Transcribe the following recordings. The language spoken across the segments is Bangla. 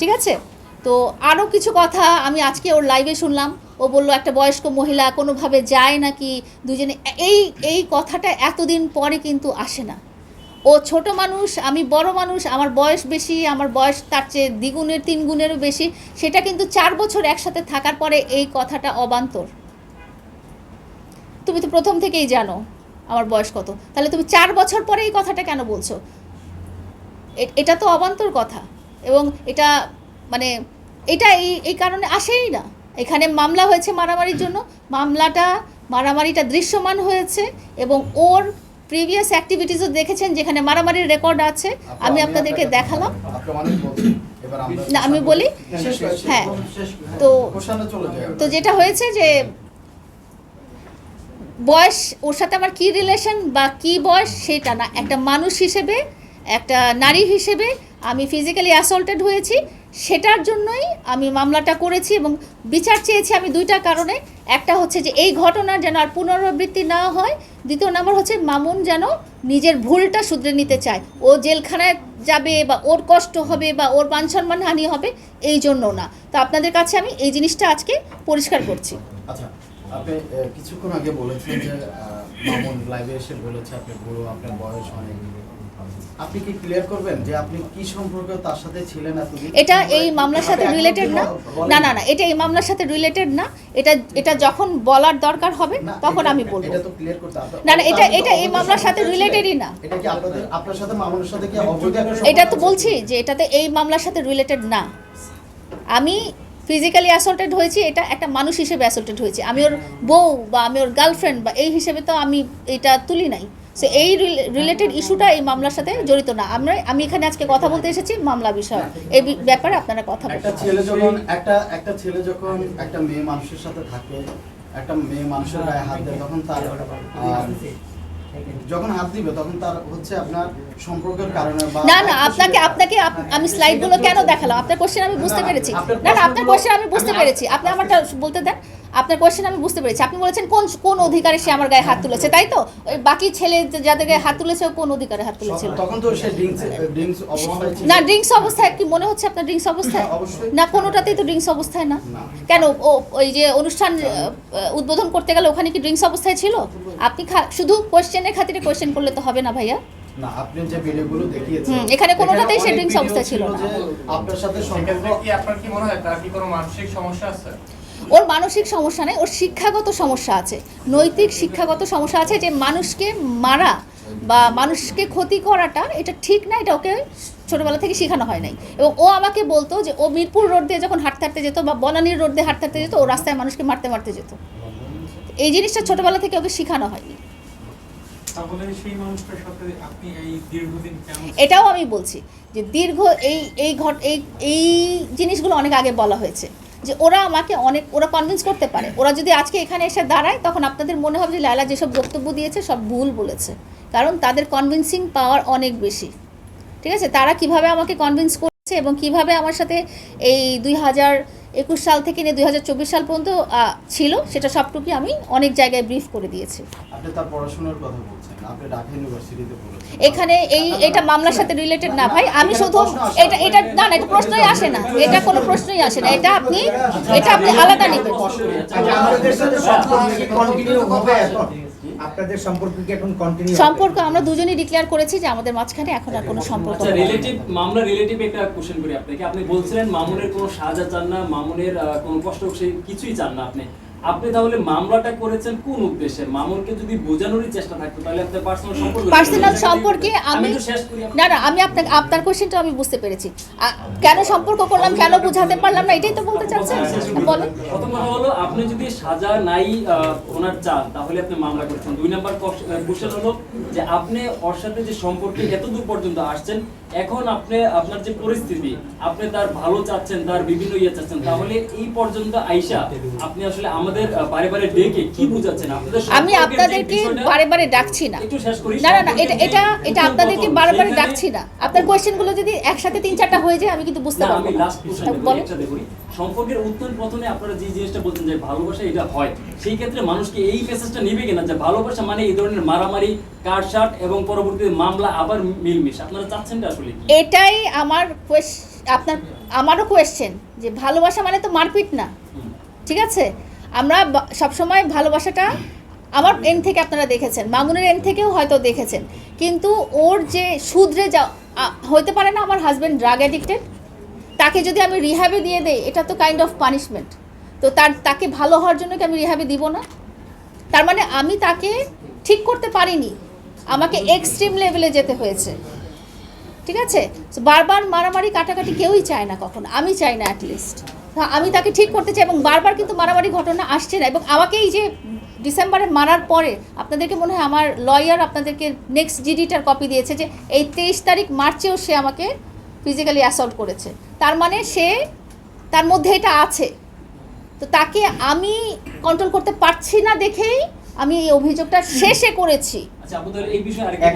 ঠিক আছে? তো আরও কিছু কথা আমি আজকে ওর লাইভে শুনলাম। ও বলল, একটা বয়স্ক মহিলা কোনোভাবে যায় নাকি? দুজনে, এই এই কথাটা এতদিন পরে কিন্তু আসে না। ও ছোট মানুষ, আমি বড় মানুষ, আমার বয়স বেশি, আমার বয়স তার চেয়ে দ্বিগুণের, তিন গুণেরও বেশি। সেটা কিন্তু চার বছর একসাথে থাকার পরে এই কথাটা অবান্তর। তুমি তো প্রথম থেকেই জানো আমার বয়স কত। তাহলে তুমি চার বছর পরে এই কথাটা কেন বলছো? এটা তো অবান্তর কথা। এবং এটা মানে এটা এই এই কারণে আসেই না। এখানে মামলা হয়েছে মারামারির জন্য। মামলাটা মারামারিটা দৃশ্যমান হয়েছে এবং ওর প্রিভিয়াস অ্যাক্টিভিটিসও দেখেছেন যেখানে মারামারির রেকর্ড আছে। আমি আপনাদেরকে দেখালাম। না আমি বলি হ্যাঁ। তো তো যেটা হয়েছে যে বয়স ওর সাথে আমার কি রিলেশন বা কি বয়স সেটা না। একটা মানুষ হিসেবে একটা নারী হিসেবে ফিজিক্যালি অ্যাসল্টেড হয়েছি, সেটার জন্যই আমি মামলাটা করেছি এবং বিচার চেয়েছি আমি দুইটা কারণে। একটা হচ্ছে যে এই ঘটনার যেন আর পুনরাবৃত্তি না হয়। দ্বিতীয় নম্বর হচ্ছে মামুন যেন নিজের ভুলটা শুধরে নিতে চায়। ও জেলখানায় যাবে বা ওর কষ্ট হবে বা ওর মান সম্মান হানি হবে, এই জন্য না। তো আপনাদের কাছে আমি এই জিনিসটা আজকে পরিষ্কার করছি। আচ্ছা কিছুক্ষণ আগে বলেছেন যে মামুন লাইভে এসে বলেছে আপনি বুড়ো, আপনার বয়স অনেক। আপনি কি ক্লিয়ার করবেন যে আপনি কি সম্পর্কে তার সাথে ছিলেন এটা এই মামলার সাথে রিলেটেড না। না না না এটা এই মামলার সাথে রিলেটেড না। এটা এটা যখন বলার দরকার হবে তখন আমি বলব। এটা তো ক্লিয়ার করতে না, না, এটা- এটা এই মামলার সাথে সম্পর্কে না। এটা কি আপনাদের আপনার সাথে মামুনের সাথে কি অবৈধ এটা তো বলছি যে এটাতে এই মামলার সাথে রিলেটেড না। আমি ফিজিক্যালি অ্যাসল্টেড হয়েছি এটা একটা মানুষ হিসেবে অ্যাসল্টেড হয়েছি। আমি ওর বউ বা আমি ওর গার্লফ্রেন্ড বা এই হিসেবে তো আমি এটা তুলি নাই। সো এই রিলেটেড ইস্যুটা এই মামলার সাথে জড়িত না। আমরা, আমি এখানে আজকে কথা বলতে এসেছি মামলা বিষয়। এই ব্যাপারে আপনারা কথা একটা ছেলে যখন, একটা একটা ছেলে যখন একটা মেয়ে মানুষের সাথে থাকে, একটা মেয়ে মানুষের গায়ে হাত দেয়, তখন তার যখন হাত দিবে তখন তার হচ্ছে আপনার সম্পর্কের কারণে বা না না আপনাকে আপনাকে আপ- আমি স্লাইডগুলো কেন দেখালাম? আপনার কোশ্চেন আমি বুঝতে পেরেছি। না না আপনার কোশ্চেন আমি বুঝতে পেরেছি। আপনি আমারটা বলতে দেন। আপনার কোশ্চেন আমি বুঝতে পেরেছি। আপনি বলেছেন কোন কোন অধিকারে সে আমার গায়ে হাত তুলেছে? তাই তো? বাকি ছেলে যাদের গায়ে হাত তুলেছে কোন অধিকারে হাত তুলেছিল তখন তো সে ড্রিঙ্কস ড্রিঙ্কস অবস্থায় না ড্রিঙ্কস অবস্থায় কি মনে হচ্ছে আপনার ড্রিঙ্কস অবস্থায়? হ্যাঁ, না কোনোটাতেই তো ড্রিঙ্কস অবস্থায় না। কেন? ওই যে অনুষ্ঠান উদ্বোধন করতে গেলে ওখানে কি ড্রিঙ্কস অবস্থায় ছিল? আপনি খা- শুধু কোশ্চেনের খাতিরে কোশ্চেন করলে তো হবে না ভাইয়া। না আপনি যে ভিডিওগুলো দেখিয়েছেন এখানে কোনোটাতেই সে অনেক drinks video অবস্থায় ছিল না। আপনার সাথে সম্পর্ক কি আপনার কি মনে হয় তার কি কোনো মানসিক সমস্যা আছে? ওর মানসিক সমস্যা নেই ওর শিক্ষাগত সমস্যা আছে। নৈতিক শিক্ষাগত সমস্যা আছে যে মানুষকে মারা বা মানুষকে ক্ষতি করাটা এটা ঠিক না এটা ওকে ছোটবেলা থেকে শেখানো হয় নাই। এবং ও আমাকে বলতো যে ও মিরপুর রোড দিয়ে যখন হাঁটতে হাঁটতে যেত বা বনানীর রোড দিয়ে হাঁটতে হাঁটতে যেত ও রাস্তায় মানুষকে মারতে মারতে যেত। এই জিনিসটা ছোটবেলা থেকে ওকে শেখানো হয়নি। এটাও আমি বলছি যে দীর্ঘ এই এই ঘট এই এই জিনিসগুলো অনেক আগে বলা হয়েছে যে ওরা আমাকে অনেক ওরা কনভিন্স করতে পারে। ওরা যদি আজকে এখানে এসে দাঁড়ায় তখন আপনাদের মনে হবে যে লায়লা যেসব বক্তব্য দিয়েছে সব ভুল বলেছে। কারণ তাদের কনভিন্সিং পাওয়ার অনেক বেশি। ঠিক আছে? তারা কীভাবে আমাকে কনভিন্স করেছে এবং কীভাবে আমার সাথে এই দুই হাজার একুশ সাল থেকে নিয়ে দুই চব্বিশ সাল পর্যন্ত ছিল। সেটা সবটুকুই আমি অনেক জায়গায় ব্রিফ করে দিয়েছি। আপনি তার পড়াশোনার কথা বলছেন। আপনি ঢাকা ইউনিভার্সিটিতে পড়েছেন। এখানে এই এটা মামলার সাথে রিলেটেড না ভাই। আমি শুধু এটা এটা না না এটা প্রশ্নই আসে না। এটা কোনো প্রশ্নই আসে না। এটা আপনি এটা আপনি আলাদা নেবেন। আচ্ছা, আপনাদের সম্পর্ক কি এখন সম্পর্ক কন্টিনিউ সম্পর্ক আমরা দুজনেই ডিক্লেয়ার করেছি যে আমাদের মাঝখানে এখন আর কোনো সম্পর্ক আচ্ছা রিলেটিভ মামলা রিলেটিভ একটা কোশ্চেন করি আপনাকে। আপনি বলছিলেন মামুনের কোনো সাহায্য চান না মামুনের কোনো কষ্ট সে কিছুই চান না আপনি। আপনি তাহলে মামলাটা করেছেন কোন উদ্দেশ্যে? মামুনকে যদি বোঝানোরই চেষ্টা থাকতো তাহলে আপনার পার্সোনাল সম্পর্ক পার্সোনাল সম্পর্কে আমি। না না আমি আপনাকে আপনার কোশ্চেনটা আমি বুঝতে পেরেছি। কেন সম্পর্ক করলাম কেন বোঝাতে পারলাম না এটাই তো বলতে চাচ্ছেন? বলেন। প্রথম কথা হলো আপনি যদি সাজা নাই ওনার চান তাহলে আপনি মামলা করছেন। দুই নাম্বার কোশ্চেন হলো যে আপনি ওর সাথে যে সম্পর্কে এত দূর পর্যন্ত আসছেন এখন আপনি আপনার যে পরিস্থিতি আপনি তার ভালো চাচ্ছেন তার বিভিন্ন ইয়ে চাচ্ছেন তাহলে এই পর্যন্ত আইসা আপনি আসলে আমাদের বারে বারে ডেকে কি বুঝাচ্ছেন? আপনাদের আমি আপনাদেরকে বারে বারে ডাকছি না। একটু শেষ করি না না না এটা এটা এটা আপনাদেরকে বারে বারে ডাকছি না। আপনার কোয়েশ্চেনগুলো যদি একসাথে তিন চারটা হয়ে যায় আমি কিন্তু বুঝতে না আমি লাস্ট কোশ্চেন একসাথে করি। সম্পর্কের উত্তর পতনে আপনারা যে জিনিসটা বলছেন যে ভালোবাসা এটা হয়। সেই ক্ষেত্রে মানুষকে এই মেসেজটা নিবে কিনা যে ভালোবাসা মানে এই ধরনের মারামারি কাটসাট এবং পরবর্তীতে মামলা আবার মিলমিশ। আপনারা চাচ্ছেনটা আসলে কি? এটাই আমার আপনার আমারও কোয়েশ্চেন যে ভালোবাসা মানে তো মারপিট না। ঠিক আছে? আমরা সবসময় ভালোবাসাটা আমার এন থেকে আপনারা দেখেছেন মামুনের এন থেকেও হয়তো দেখেছেন। কিন্তু ওর যে শুধরে যা হতে পারে না আমার হাজব্যান্ড ড্রাগ অ্যাডিক্টেড তাকে যদি আমি রিহ্যাবে দিয়ে দেই এটা তো কাইন্ড অফ পানিশমেন্ট তো তার তাকে ভালো হওয়ার জন্য কি আমি রিহ্যাবে দিব না? তার মানে আমি তাকে ঠিক করতে পারিনি। আমাকে এক্সট্রিম লেভেলে যেতে হয়েছে। ঠিক আছে? বারবার মারামারি কাটাকাটি কেউই চায় না কখনো। আমি চাই না অ্যাটলিস্ট আমি তাকে ঠিক করতে চাই এবং বারবার কিন্তু মারামারি ঘটনা আসছে না এবং আমাকে এই যে ডিসেম্বরে মারার পরে আপনাদেরকে মনে হয় আমার লয়ার আপনাদেরকে নেক্সট জিডিটার কপি দিয়েছে যে এই তেইশ তারিখ মার্চেও সে আমাকে ফিজিক্যালি অ্যাসল্ট করেছে। তার মানে সে তার মধ্যে এটা আছে। তো তাকে আমি কন্ট্রোল করতে পারছি না দেখেই আমি এই অভিযোগটা শেষে করেছি। আচ্ছা আপু এই বিষয়ে আরেকটা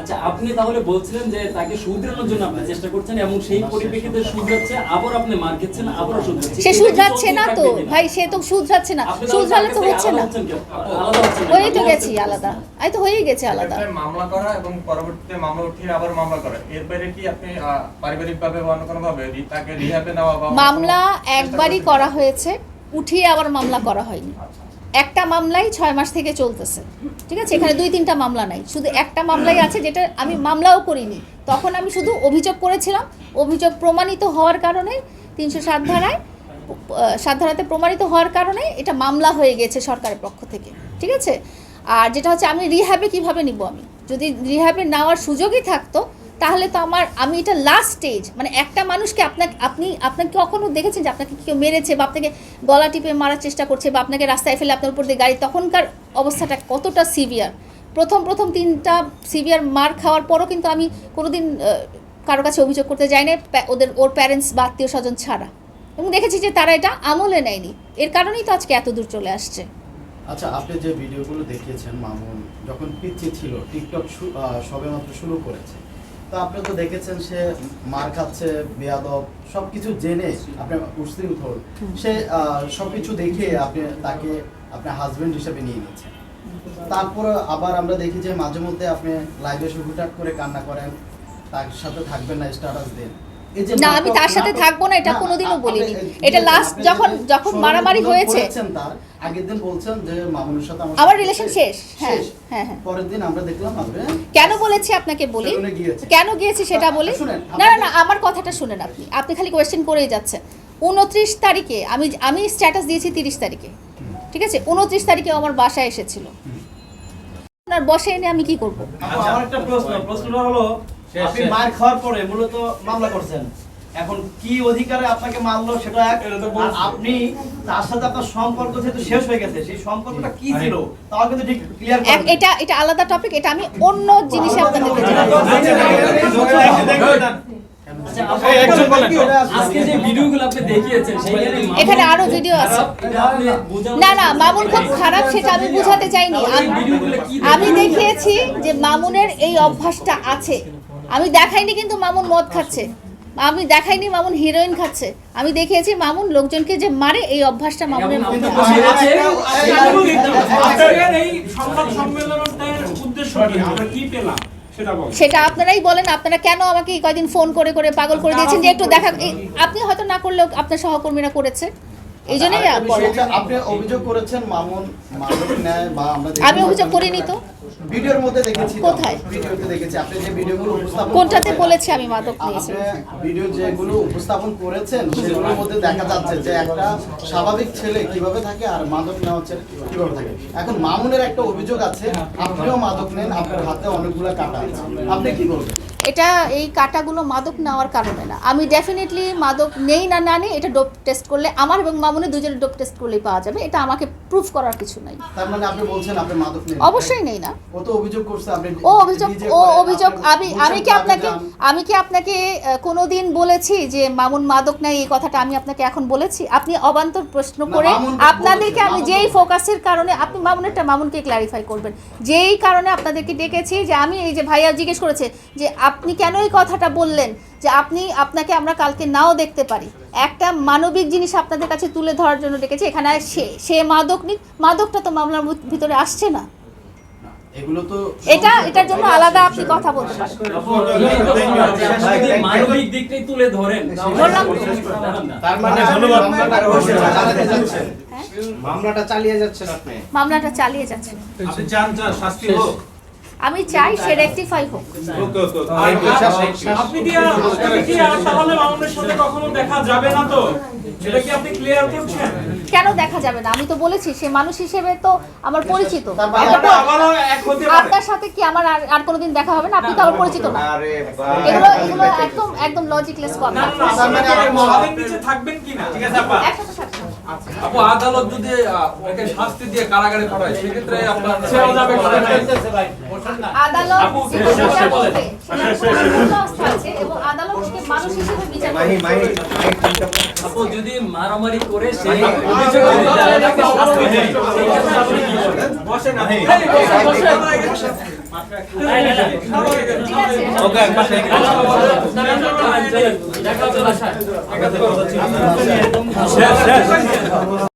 আচ্ছা আপনি তাহলে বলছিলেন যে তাকে শুধরানোর জন্য আপনি চেষ্টা করছেন এবং সেই পরিপ্রেক্ষিতে শুধরাচ্ছে আবার আপনি মার খেচ্ছেন আবারও শুধরাচ্ছে। সে শুধরাচ্ছে না তো ভাই সে তো শুধরাচ্ছে না। শুধরালে তো হচ্ছে না? হয়েই তো গেছি আলাদা। আমি তো হয়েই গেছে আলাদা। মামলা করা এবং পরবর্তীতে মামলা উঠিয়ে আবার মামলা করা। এর বাইরে কি আপনি পারিবারিক ভাবে বা অন্য কোনো ভাবে তাকে রিহাবে নেওয়া বা মামলা একবারই করা হয়েছে উঠিয়ে আবার মামলা করা হয়নি। আচ্ছা, একটা মামলাই ছয় মাস থেকে চলতেছে। ঠিক আছে? এখানে দুই তিনটা মামলা নাই। শুধু একটা মামলাই আছে যেটা আমি মামলাও করিনি। তখন আমি শুধু অভিযোগ করেছিলাম। অভিযোগ প্রমাণিত হওয়ার কারণে তিনশো সাত ধারায় সাত ধারাতে প্রমাণিত হওয়ার কারণে এটা মামলা হয়ে গেছে সরকারের পক্ষ থেকে। ঠিক আছে? আর যেটা হচ্ছে আমি রিহ্যাবে কীভাবে নিব আমি? যদি রিহ্যাবে নেওয়ার সুযোগই থাকতো তাহলে তো আমার, আমি এটা লাস্ট স্টেজ মানে একটা মানুষকে আপনাকে, আপনি, আপনাকে কখনো দেখেছেন যে আপনাকে কেউ মেরেছে বা আপনাকে গলা টিপে মারার চেষ্টা করছে বা আপনাকে রাস্তায় ফেলে আপনার উপর দিয়ে গাড়ি? তখনকার অবস্থাটা কতটা সিভিয়ার প্রথম প্রথম তিনটা সিভিয়ার মার খাওয়ার পরও কিন্তু আমি কোনোদিন কারও কাছে অভিযোগ করতে যাই না ওদের, ওর প্যারেন্টস বা আত্মীয় স্বজন ছাড়া। এবং দেখেছি যে তারা এটা আমলে নেয়নি। এর কারণেই তো আজকে এত দূর চলে আসছে। আচ্ছা আপনি যে ভিডিওগুলো দেখিয়েছেন মামুন, যখন পিচ্ছি ছিল টিকটক সবেমাত্র শুরু করেছে তো আপনি তো দেখেছেন সে মার খাচ্ছে, বেয়াদব, সবকিছু জেনে আপনি মুসলিম উশৃঙ্খল সে সবকিছু দেখে আপনি তাকে আপনার হাজবেন্ড হিসেবে নিয়ে নিয়েছেন। তারপর আবার আমরা দেখি যে মাঝে মধ্যে আপনি লাইভে শুধু করে কান্না করেন, তার সাথে থাকবেন না স্ট্যাটাস দেন। না, আমি তার সাথে থাকব না, এটা কোনোদিনও বলিনি। এটা লাস্ট যখন- যখন মারামারি হয়েছে। আগের দিন বলছেন যে মামুনের সাথে আমার আমার সম্পর্ক শেষ, হ্যাঁ, হ্যাঁ, হ্যাঁ। পরের দিন আমরা দেখলাম আপনি কেন বলেছি আপনাকে বলি? কেন গিয়েছি সেটা বলি? না না না আমার কথাটা শুনেন আপনি। আপনি খালি কোয়েশ্চেন করেই যাচ্ছেন। উনত্রিশ তারিখে আমি আমি স্ট্যাটাস দিয়েছি তিরিশ তারিখে। ঠিক আছে? উনত্রিশ তারিখে আমার বাসায় এসেছিল। আপনার বসে এনে আমি কি করব? আপু, আমার একটা প্রশ্ন প্রশ্নটা হলো আপনি মার খাওয়ার পরে মূলত মামলা করছেন এখন কি অধিকারে আপনাকে মারলো সেটা এক। আপনি তার সাথে আপনার সম্পর্ক যেহেতু শেষ হয়ে গেছে সেই সম্পর্কটা কি ছিল তাও কিন্তু ঠিক ক্লিয়ার এটা এটা আলাদা টপিক এটা আমি অন্য জিনিসে আপনাদেরকে জানাব আচ্ছা, আপু, এই, একজন বলেন। আজকে যে ভিডিওগুলো আপনি দেখিয়েছেন সেইখানে মামুন এখানে আরও ভিডিও আছে। না না মামুন খুব খারাপ সেটা আমি বোঝাতে চাইনি আমি- ভিডিওগুলো কি আমি দেখেছেন? দেখিয়েছি যে মামুনের এই অভ্যাসটা আছে আমি দেখাইনি কিন্তু মামুন মদ খাচ্ছে আমি দেখাইনি মামুন হিরোইন খাচ্ছে আমি দেখিয়েছি মামুন লোকজনকে যে মারে এই অভ্যাসটা মামুনের মধ্যে আছে। এই সংবাদ সম্মেলনটার উদ্দেশ্য কি পেলাম সেটা আপনারাই বলেন আপনারা কেন আমাকে কয়দিন ফোন করে করে পাগল করে দিয়েছেন যে একটু দেখা আপনি হয়তো না করলেও আপনার সহকর্মীরা করেছে এই জন্যই। হচ্ছে, আপনি অভিযোগ করেছেন মামুন মাদক নেয় বা আমরা আমি অভিযোগ করিনি তো। ভিডিওর মধ্যে দেখেছি কোথায়? ভিডিওতে দেখেছি আপনি যে ভিডিওগুলো উপস্থাপন কোনটাতে বলেছি আমি মাদক নিয়েছি ভিডিও যেগুলো উপস্থাপন করেছেন সেগুলোর মধ্যে দেখা যাচ্ছে যে একটা স্বাভাবিক ছেলে কীভাবে থাকে আর মাদক নেওয়া ছেলে কীভাবে থাকে এখন মামুনের একটা অভিযোগ আছে আপনিও মাদক নেন আপনার হাতে অনেকগুলো কাটা আছে আপনি কি করবেন এটা এই কাটাগুলো মাদক নেওয়ার কারণে না। আমি ডেফিনেটলি মাদক নেই না না নেই এটা ডোপ টেস্ট করলে আমার এবং মামুনের দুজনের ডোপ টেস্ট করলেই পাওয়া যাবে এটা আমাকে প্রুফ করার কিছু নাই। তার মানে আপনি বলছেন আপনি মাদক নেন অবশ্যই নেই না। ও তো অভিযোগ করছে আপনি ও অভিযোগ ও অভিযোগ আমি আমি কি আপনাকে আমি কি আপনাকে কোনোদিন বলেছি যে মামুন মাদক নাই এই কথাটা আমি আপনাকে এখন বলেছি? আপনি অবান্তর প্রশ্ন করে আপনাদেরকে আমি যেই ফোকাসের কারণে আপনি মামুনেরটা মামুনকে ক্লারিফাই করবেন। যেই কারণে আপনাদেরকে ডেকেছি যে আমি এই যে ভাইয়া জিজ্ঞেস করেছে যে আপনি কেন এই কথাটা বললেন যে আপনি আপনাকে আমরা কালকে নাও দেখতে পারি? একটা মানবিক জিনিস আপনাদের কাছে তুলে ধরার জন্য ডেকেছে এখানে সে সে মাদক নিক মাদকটা তো মামলার ভিতরে আসছে না। এটা এটার জন্য আলাদা আপনি কথা বলতে পারেন। মানবিক দিকটাই তুলে ধরেন। বললাম। তার মানে যাচ্ছেন হ্যাঁ? মামলাটা চালিয়ে যাচ্ছেন আপনি। মামলাটা চালিয়ে যাচ্ছে আপনি চান চান শাস্তি হোক। আমি চাই সে রেকটিফাই হোক ওকে ওকে আপনি কি আপনি কি আর তাহলে মামুনের সাথে কখনো দেখা যাবে না তো এটা কি আপনি ক্লিয়ার করছেন কেন দেখা যাবে না আমি তো বলেছি সে মানুষ হিসেবে তো আমার পরিচিত আপনার সাথে কি আমার আর আর কোনোদিন দেখা হবে না আপনি তো আমার পরিচিত না এগুলো এগুলো একদম একদম লজিকলেস কথা মানে থাকবেন কিনা ঠিক আছে একসাথে। আপু আদালত যদি ওকে শাস্তি দিয়ে কারাগারে পাঠায় সেক্ষেত্রে আপনার সেও যাবে আদালত আদালত থেকে মানুষ হিসেবে যদি মারামারি করে সেই অভিযোগ